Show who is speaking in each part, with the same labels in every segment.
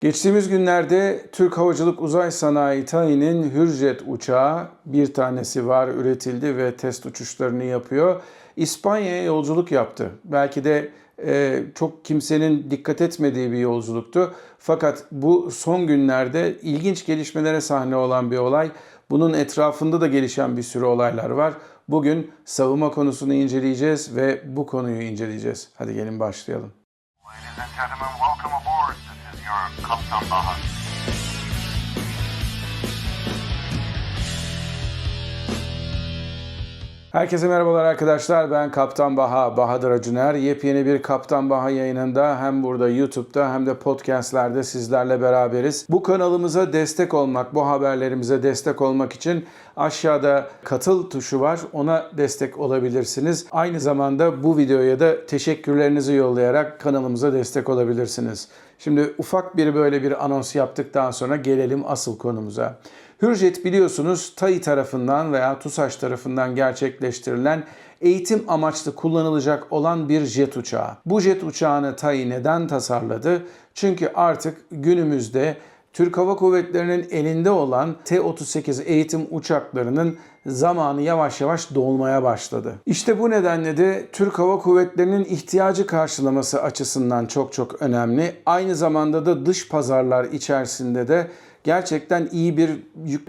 Speaker 1: Geçtiğimiz günlerde Türk Havacılık Uzay Sanayi TAİ'nin Hürjet uçağı bir tanesi var üretildi ve test uçuşlarını yapıyor. İspanya'ya yolculuk yaptı. Belki de e, çok kimsenin dikkat etmediği bir yolculuktu. Fakat bu son günlerde ilginç gelişmelere sahne olan bir olay. Bunun etrafında da gelişen bir sürü olaylar var. Bugün savunma konusunu inceleyeceğiz ve bu konuyu inceleyeceğiz. Hadi gelin başlayalım.
Speaker 2: Kaptan Baha.
Speaker 1: Herkese merhabalar arkadaşlar. Ben Kaptan Baha, Bahadır Acuner. Yepyeni bir Kaptan Baha yayınında hem burada YouTube'da hem de podcastlerde sizlerle beraberiz. Bu kanalımıza destek olmak, bu haberlerimize destek olmak için aşağıda katıl tuşu var. Ona destek olabilirsiniz. Aynı zamanda bu videoya da teşekkürlerinizi yollayarak kanalımıza destek olabilirsiniz. Şimdi ufak bir böyle bir anons yaptıktan sonra gelelim asıl konumuza. Hürjet biliyorsunuz TAİ tarafından veya TUSAŞ tarafından gerçekleştirilen eğitim amaçlı kullanılacak olan bir jet uçağı. Bu jet uçağını TAİ neden tasarladı? Çünkü artık günümüzde Türk Hava Kuvvetleri'nin elinde olan T-38 eğitim uçaklarının zamanı yavaş yavaş dolmaya başladı. İşte bu nedenle de Türk Hava Kuvvetleri'nin ihtiyacı karşılaması açısından çok çok önemli. Aynı zamanda da dış pazarlar içerisinde de gerçekten iyi bir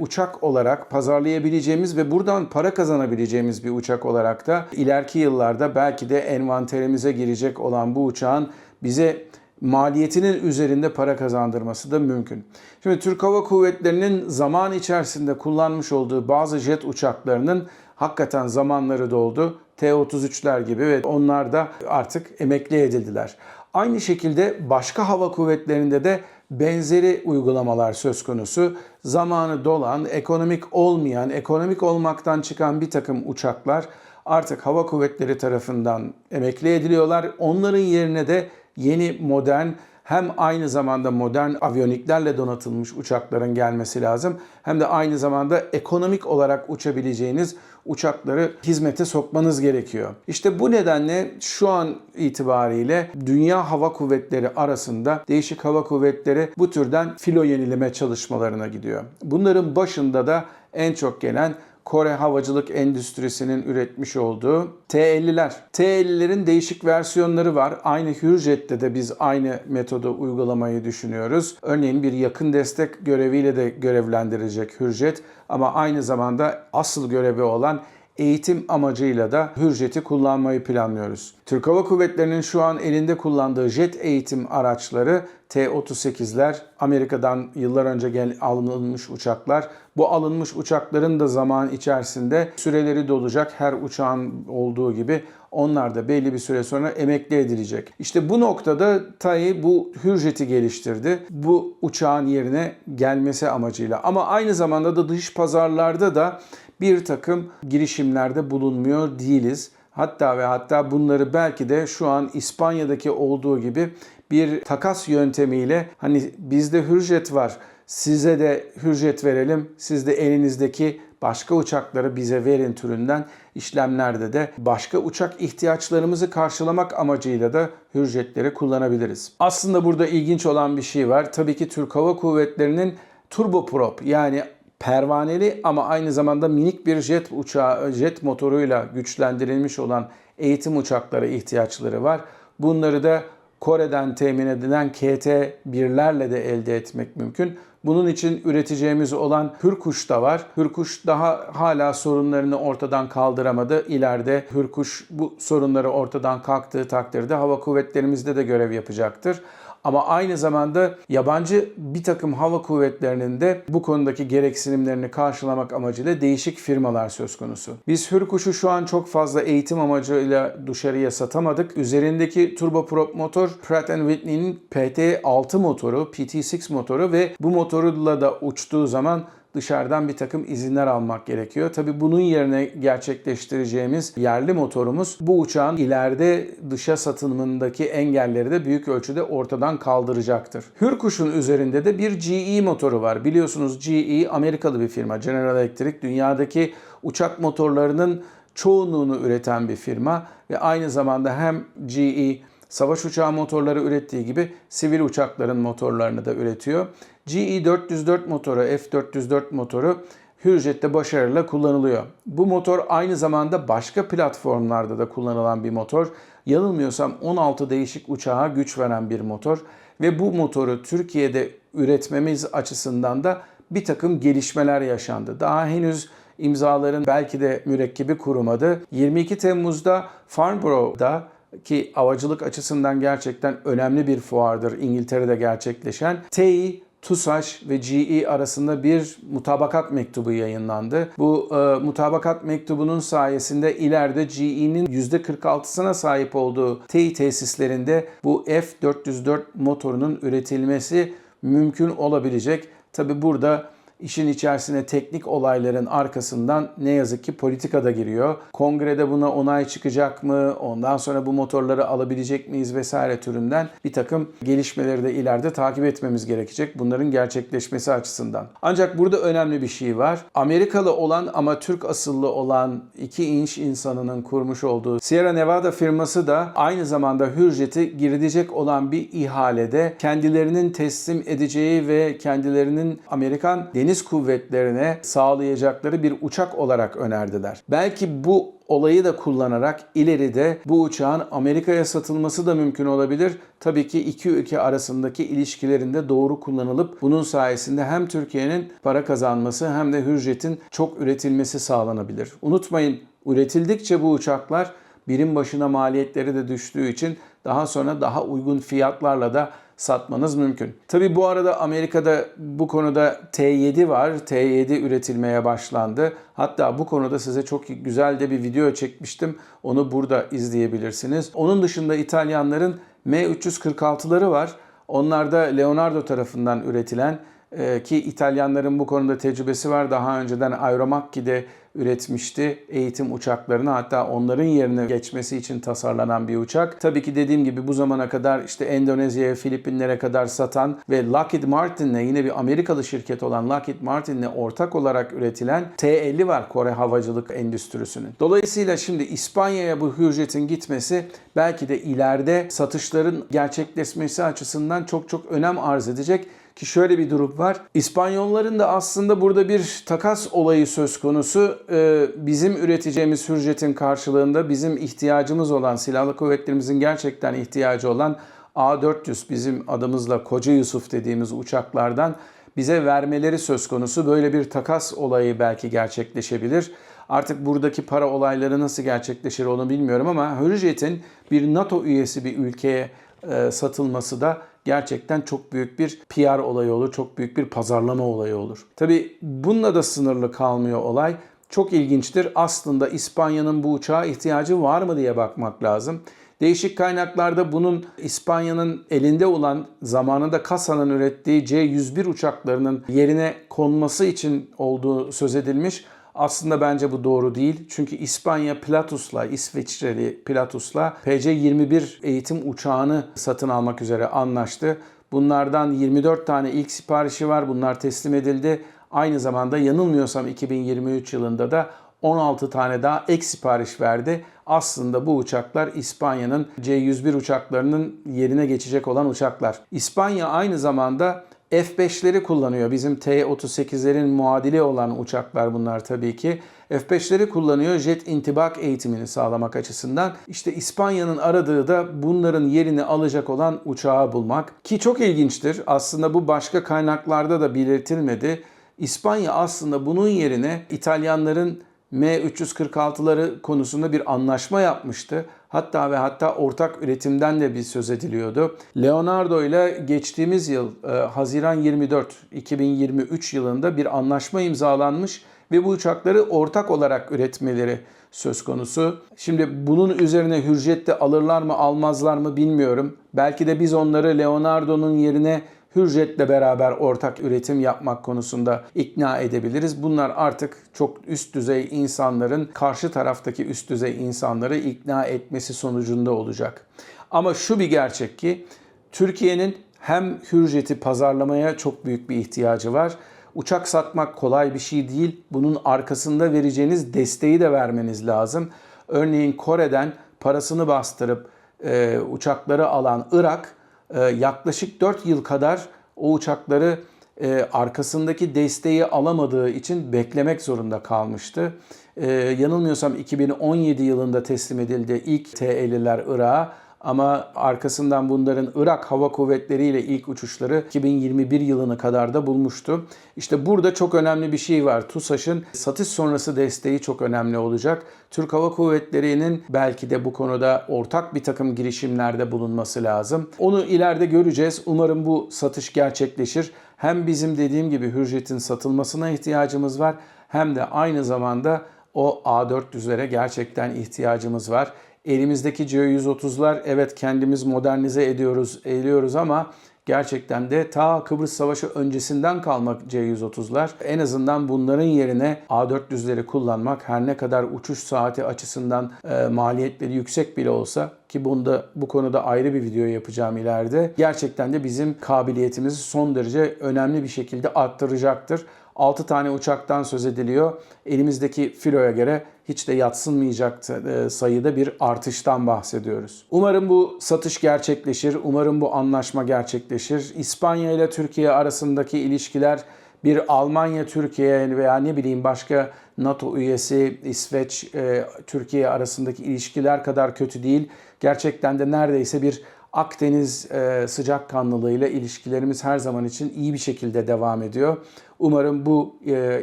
Speaker 1: uçak olarak pazarlayabileceğimiz ve buradan para kazanabileceğimiz bir uçak olarak da ileriki yıllarda belki de envanterimize girecek olan bu uçağın bize maliyetinin üzerinde para kazandırması da mümkün. Şimdi Türk Hava Kuvvetleri'nin zaman içerisinde kullanmış olduğu bazı jet uçaklarının hakikaten zamanları doldu. T-33'ler gibi ve onlar da artık emekli edildiler. Aynı şekilde başka hava kuvvetlerinde de benzeri uygulamalar söz konusu. Zamanı dolan, ekonomik olmayan, ekonomik olmaktan çıkan bir takım uçaklar artık hava kuvvetleri tarafından emekli ediliyorlar. Onların yerine de yeni modern hem aynı zamanda modern aviyoniklerle donatılmış uçakların gelmesi lazım. Hem de aynı zamanda ekonomik olarak uçabileceğiniz uçakları hizmete sokmanız gerekiyor. İşte bu nedenle şu an itibariyle Dünya Hava Kuvvetleri arasında değişik hava kuvvetleri bu türden filo yenileme çalışmalarına gidiyor. Bunların başında da en çok gelen Kore havacılık endüstrisinin üretmiş olduğu T-50'ler. T-50'lerin değişik versiyonları var. Aynı Hürjet'te de biz aynı metodu uygulamayı düşünüyoruz. Örneğin bir yakın destek göreviyle de görevlendirecek Hürjet ama aynı zamanda asıl görevi olan eğitim amacıyla da Hürjet'i kullanmayı planlıyoruz. Türk Hava Kuvvetleri'nin şu an elinde kullandığı jet eğitim araçları T-38'ler, Amerika'dan yıllar önce gel alınmış uçaklar. Bu alınmış uçakların da zaman içerisinde süreleri dolacak her uçağın olduğu gibi onlar da belli bir süre sonra emekli edilecek. İşte bu noktada TAI bu Hürjet'i geliştirdi. Bu uçağın yerine gelmesi amacıyla. Ama aynı zamanda da dış pazarlarda da bir takım girişimlerde bulunmuyor değiliz. Hatta ve hatta bunları belki de şu an İspanya'daki olduğu gibi bir takas yöntemiyle hani bizde hürjet var size de hürjet verelim siz de elinizdeki başka uçakları bize verin türünden işlemlerde de başka uçak ihtiyaçlarımızı karşılamak amacıyla da hürjetleri kullanabiliriz. Aslında burada ilginç olan bir şey var. Tabii ki Türk Hava Kuvvetleri'nin turboprop yani pervaneli ama aynı zamanda minik bir jet uçağı, jet motoruyla güçlendirilmiş olan eğitim uçakları ihtiyaçları var. Bunları da Kore'den temin edilen KT-1'lerle de elde etmek mümkün. Bunun için üreteceğimiz olan Hürkuş da var. Hürkuş daha hala sorunlarını ortadan kaldıramadı. İleride Hürkuş bu sorunları ortadan kalktığı takdirde hava kuvvetlerimizde de görev yapacaktır. Ama aynı zamanda yabancı bir takım hava kuvvetlerinin de bu konudaki gereksinimlerini karşılamak amacıyla değişik firmalar söz konusu. Biz Hürkuş'u şu an çok fazla eğitim amacıyla dışarıya satamadık. Üzerindeki turboprop motor Pratt Whitney'nin PT6 motoru, PT6 motoru ve bu motorla da uçtuğu zaman dışarıdan bir takım izinler almak gerekiyor. Tabi bunun yerine gerçekleştireceğimiz yerli motorumuz bu uçağın ileride dışa satılımındaki engelleri de büyük ölçüde ortadan kaldıracaktır. Hürkuş'un üzerinde de bir GE motoru var. Biliyorsunuz GE Amerikalı bir firma. General Electric dünyadaki uçak motorlarının çoğunluğunu üreten bir firma ve aynı zamanda hem GE savaş uçağı motorları ürettiği gibi sivil uçakların motorlarını da üretiyor. GE404 motoru, F404 motoru Hürjet'te başarıyla kullanılıyor. Bu motor aynı zamanda başka platformlarda da kullanılan bir motor. Yanılmıyorsam 16 değişik uçağa güç veren bir motor ve bu motoru Türkiye'de üretmemiz açısından da bir takım gelişmeler yaşandı. Daha henüz imzaların belki de mürekkebi kurumadı. 22 Temmuz'da Farnborough'da ki havacılık açısından gerçekten önemli bir fuardır İngiltere'de gerçekleşen TEI TUSAŞ ve GE arasında bir mutabakat mektubu yayınlandı. Bu e, mutabakat mektubunun sayesinde ileride GE'nin %46'sına sahip olduğu TEI tesislerinde bu F404 motorunun üretilmesi mümkün olabilecek. Tabi burada işin içerisine teknik olayların arkasından ne yazık ki politika da giriyor. Kongrede buna onay çıkacak mı? Ondan sonra bu motorları alabilecek miyiz vesaire türünden bir takım gelişmeleri de ileride takip etmemiz gerekecek bunların gerçekleşmesi açısından. Ancak burada önemli bir şey var. Amerikalı olan ama Türk asıllı olan iki inç insanının kurmuş olduğu Sierra Nevada firması da aynı zamanda Hürjet'i girecek olan bir ihalede kendilerinin teslim edeceği ve kendilerinin Amerikan deniz kuvvetlerine sağlayacakları bir uçak olarak önerdiler. Belki bu olayı da kullanarak ileride bu uçağın Amerika'ya satılması da mümkün olabilir. Tabii ki iki ülke arasındaki ilişkilerinde doğru kullanılıp bunun sayesinde hem Türkiye'nin para kazanması hem de Hürjet'in çok üretilmesi sağlanabilir. Unutmayın üretildikçe bu uçaklar birim başına maliyetleri de düştüğü için daha sonra daha uygun fiyatlarla da satmanız mümkün. Tabi bu arada Amerika'da bu konuda T7 var. T7 üretilmeye başlandı. Hatta bu konuda size çok güzel de bir video çekmiştim. Onu burada izleyebilirsiniz. Onun dışında İtalyanların M346'ları var. Onlar da Leonardo tarafından üretilen e, ki İtalyanların bu konuda tecrübesi var. Daha önceden Aeromacchi'de üretmişti eğitim uçaklarını hatta onların yerine geçmesi için tasarlanan bir uçak. Tabii ki dediğim gibi bu zamana kadar işte Endonezya'ya, Filipinlere kadar satan ve Lockheed Martin'le yine bir Amerikalı şirket olan Lockheed Martin'le ortak olarak üretilen T-50 var Kore havacılık endüstrisinin. Dolayısıyla şimdi İspanya'ya bu Hürjet'in gitmesi belki de ileride satışların gerçekleşmesi açısından çok çok önem arz edecek. Ki şöyle bir durum var. İspanyolların da aslında burada bir takas olayı söz konusu. Ee, bizim üreteceğimiz hürjetin karşılığında bizim ihtiyacımız olan, silahlı kuvvetlerimizin gerçekten ihtiyacı olan A400 bizim adımızla Koca Yusuf dediğimiz uçaklardan bize vermeleri söz konusu. Böyle bir takas olayı belki gerçekleşebilir. Artık buradaki para olayları nasıl gerçekleşir onu bilmiyorum ama Hürjet'in bir NATO üyesi bir ülkeye e, satılması da gerçekten çok büyük bir PR olayı olur, çok büyük bir pazarlama olayı olur. Tabi bununla da sınırlı kalmıyor olay. Çok ilginçtir. Aslında İspanya'nın bu uçağa ihtiyacı var mı diye bakmak lazım. Değişik kaynaklarda bunun İspanya'nın elinde olan zamanında Kasa'nın ürettiği C-101 uçaklarının yerine konması için olduğu söz edilmiş. Aslında bence bu doğru değil. Çünkü İspanya Pilatus'la, İsviçreli Pilatus'la PC-21 eğitim uçağını satın almak üzere anlaştı. Bunlardan 24 tane ilk siparişi var. Bunlar teslim edildi. Aynı zamanda yanılmıyorsam 2023 yılında da 16 tane daha ek sipariş verdi. Aslında bu uçaklar İspanya'nın C-101 uçaklarının yerine geçecek olan uçaklar. İspanya aynı zamanda F5'leri kullanıyor. Bizim T-38'lerin muadili olan uçaklar bunlar tabii ki. F5'leri kullanıyor jet intibak eğitimini sağlamak açısından. İşte İspanya'nın aradığı da bunların yerini alacak olan uçağı bulmak. Ki çok ilginçtir. Aslında bu başka kaynaklarda da belirtilmedi. İspanya aslında bunun yerine İtalyanların M346'ları konusunda bir anlaşma yapmıştı. Hatta ve hatta ortak üretimden de bir söz ediliyordu. Leonardo ile geçtiğimiz yıl e, Haziran 24 2023 yılında bir anlaşma imzalanmış ve bu uçakları ortak olarak üretmeleri söz konusu. Şimdi bunun üzerine Hürjet'te alırlar mı almazlar mı bilmiyorum. Belki de biz onları Leonardo'nun yerine Hürjet'le beraber ortak üretim yapmak konusunda ikna edebiliriz. Bunlar artık çok üst düzey insanların karşı taraftaki üst düzey insanları ikna etmesi sonucunda olacak. Ama şu bir gerçek ki Türkiye'nin hem Hürjet'i pazarlamaya çok büyük bir ihtiyacı var. Uçak satmak kolay bir şey değil. Bunun arkasında vereceğiniz desteği de vermeniz lazım. Örneğin Kore'den parasını bastırıp e, uçakları alan Irak yaklaşık 4 yıl kadar o uçakları e, arkasındaki desteği alamadığı için beklemek zorunda kalmıştı. E, yanılmıyorsam 2017 yılında teslim edildi ilk T-50'ler Irak'a ama arkasından bunların Irak Hava Kuvvetleri ile ilk uçuşları 2021 yılına kadar da bulmuştu. İşte burada çok önemli bir şey var. TUSAŞ'ın satış sonrası desteği çok önemli olacak. Türk Hava Kuvvetleri'nin belki de bu konuda ortak bir takım girişimlerde bulunması lazım. Onu ileride göreceğiz. Umarım bu satış gerçekleşir. Hem bizim dediğim gibi Hürjet'in satılmasına ihtiyacımız var hem de aynı zamanda o A400'lere gerçekten ihtiyacımız var. Elimizdeki C-130'lar evet kendimiz modernize ediyoruz, eğiliyoruz ama gerçekten de ta Kıbrıs Savaşı öncesinden kalmak C-130'lar. En azından bunların yerine A400'leri kullanmak her ne kadar uçuş saati açısından e, maliyetleri yüksek bile olsa ki bunda bu konuda ayrı bir video yapacağım ileride. Gerçekten de bizim kabiliyetimizi son derece önemli bir şekilde arttıracaktır. 6 tane uçaktan söz ediliyor. Elimizdeki filoya göre hiç de yatsınmayacak e, sayıda bir artıştan bahsediyoruz. Umarım bu satış gerçekleşir. Umarım bu anlaşma gerçekleşir. İspanya ile Türkiye arasındaki ilişkiler bir Almanya, Türkiye veya ne bileyim başka NATO üyesi İsveç, e, Türkiye arasındaki ilişkiler kadar kötü değil. Gerçekten de neredeyse bir Akdeniz e, sıcakkanlılığıyla ilişkilerimiz her zaman için iyi bir şekilde devam ediyor. Umarım bu e,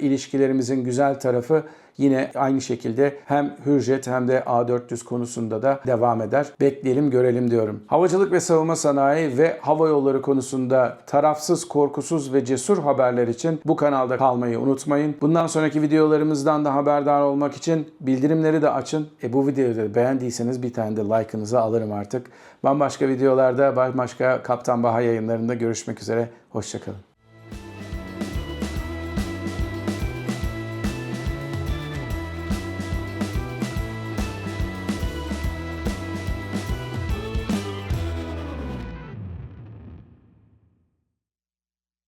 Speaker 1: ilişkilerimizin güzel tarafı yine aynı şekilde hem Hürjet hem de A400 konusunda da devam eder. Bekleyelim görelim diyorum. Havacılık ve savunma sanayi ve hava yolları konusunda tarafsız, korkusuz ve cesur haberler için bu kanalda kalmayı unutmayın. Bundan sonraki videolarımızdan da haberdar olmak için bildirimleri de açın. E bu videoyu da beğendiyseniz bir tane de like'ınızı alırım artık. Bambaşka videolarda, bambaşka Kaptan Baha yayınlarında görüşmek üzere. Hoşçakalın.